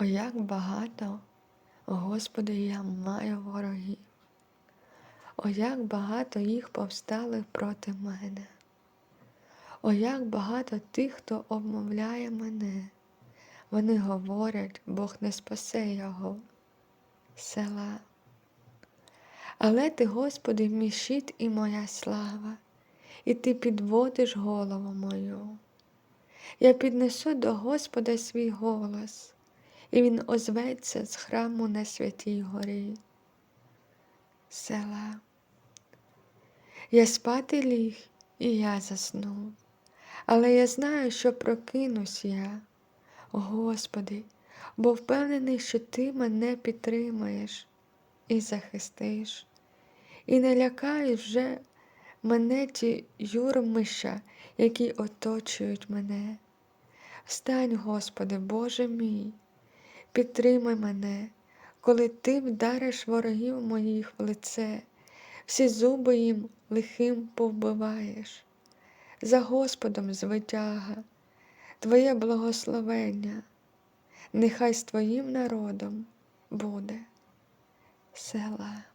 О, як багато, Господи, я маю ворогів. О, як багато їх повстали проти мене. О, як багато тих, хто обмовляє мене. Вони говорять, Бог не спасе його. Села. Але ти, Господи, мій щит і моя слава, і ти підводиш голову мою. Я піднесу до Господа свій голос, і Він озветься з храму на святій горі. Села. Я спати ліг, і я заснув, але я знаю, що прокинусь я, Господи, бо впевнений, що Ти мене підтримаєш і захистиш, і не лякаєш вже мене ті юрмища, які оточують мене. Встань, Господи, Боже мій, підтримай мене, коли Ти вдариш ворогів моїх в лице, всі зуби їм лихим повбиваєш. За Господом звитяга, Твоє благословення, нехай з Твоїм народом буде села.